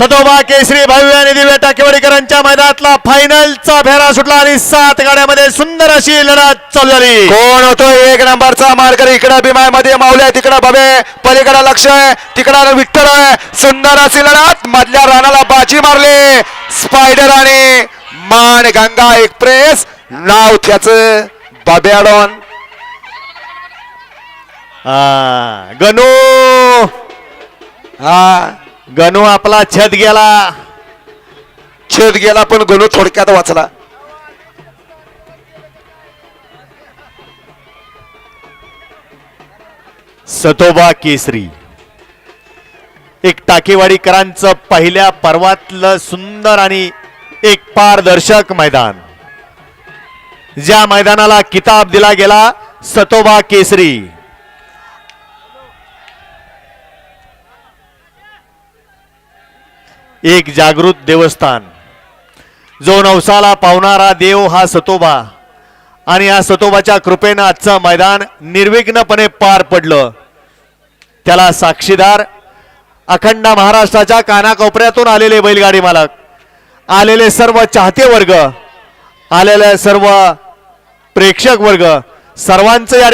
सदोबा केसरी भव्य आणि दिव्य टाकेवाडीकरांच्या मैदानातला फायनलचा फेरा सुटला आणि सात गाड्यामध्ये सुंदर अशी लढत चालू झाली. कोण होतो एक नंबरचा मार्कर? इकडं भीमायमध्ये मावल्या तिकडं बबे पलीकडे लक्ष आहे तिकडं विठ्ठल आहे. सुंदर अशी लढत मधल्या रानाला बाजी मारली. स्पायडर आणि मान गंगा एक्सप्रेस नाव त्याच बब्याडॉन हा, गणू. हा. गणू आपला छत गेला. छेद गेला पण गणू थोडक्यात वाचला. सतोबा केसरी. एक टाकेवाडीकरांचं पहिल्या पर्वातलं सुंदर आणि एक पारदर्शक मैदान. ज्या मैदानाला किताब दिला गेला सतोबा केसरी. एक जागृत देवस्थान. जो नवसाला पावणारा देव हा सतोबा. आणि या सतोबाच्या कृपेनं आजचं मैदान निर्विघ्नपणे पार पडलं. त्याला साक्षीदार अखंड महाराष्ट्राच्या कानाकोपऱ्यातून आलेले बैलगाडी मालक आलेले सर्व चाहते वर्ग आलेले सर्व प्रेक्षक वर्ग सर्वांचं या